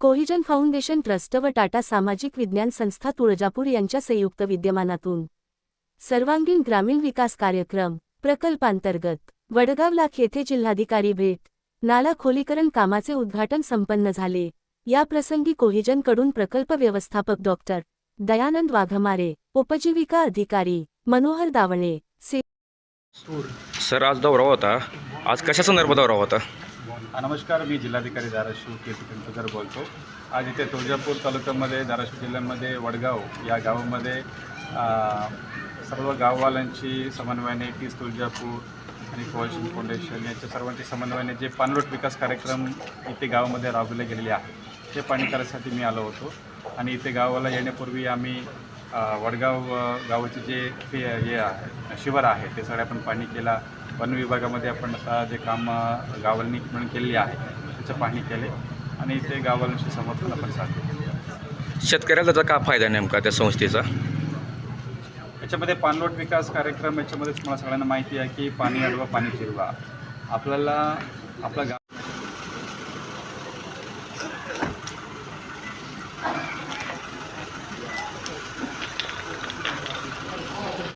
Cohesion foundation trust व टाटा सामाजिक विज्ञान संस्था तुळजापूर यांच्या संयुक्त विद्यमानातून. सर्वांगीण ग्रामीण विकास कार्यक्रम प्रकल्पांतर्गत वडगाव लाख येथे जिल्हाधिकारी भेट नाला खोलीकरण कामाचे उद्घाटन संपन्न झाले. या प्रसंगी कोहिजनकडून प्रकल्प व्यवस्थापक डॉक्टर दयानंद वाघमारे उपजीविका अधिकारी मनोहर दावणे से सर आज दौरा होता. आज कशा संदर्भात दौरा होता? नमस्कार मी जिल्हाधिकारी धाराशिव कीर्ती पिंपळकर बोलतो. आज इथे तुळजापूर तालुक्यामध्ये धाराशिव जिल्ह्यामध्ये वडगाव या गावामध्ये सर्व गाववाल्यांची समन्वयाने तीस तुळजापूर आणि कोळशन फाउंडेशन यांच्या सर्वांच्या समन्वयाने जे पाणलोट विकास कार्यक्रम इथे गावामध्ये राबवले गेलेले आहे ते पाणी करायसाठी मी आलो होतो. आणि इथे गावाला येण्यापूर्वी आम्ही वडगाव गावाचे जे फे हे आहे शिवार आहे ते सगळे आपण पाणी केला. वन विभागामध्ये आपण आता जे काम गावांनी मिळून केलेली आहे त्याचं पाहणी केले आणि इथे गावांशी समर्थन आपण साधले शेतकऱ्याला त्याचा का फायदा नेमका त्या संस्थेचा? याच्यामध्ये पाणलोट विकास कार्यक्रम याच्यामध्ये तुम्हाला सगळ्यांना माहिती आहे की पाणी अडवा पाणी फिरवा. आपल्याला आपला गाव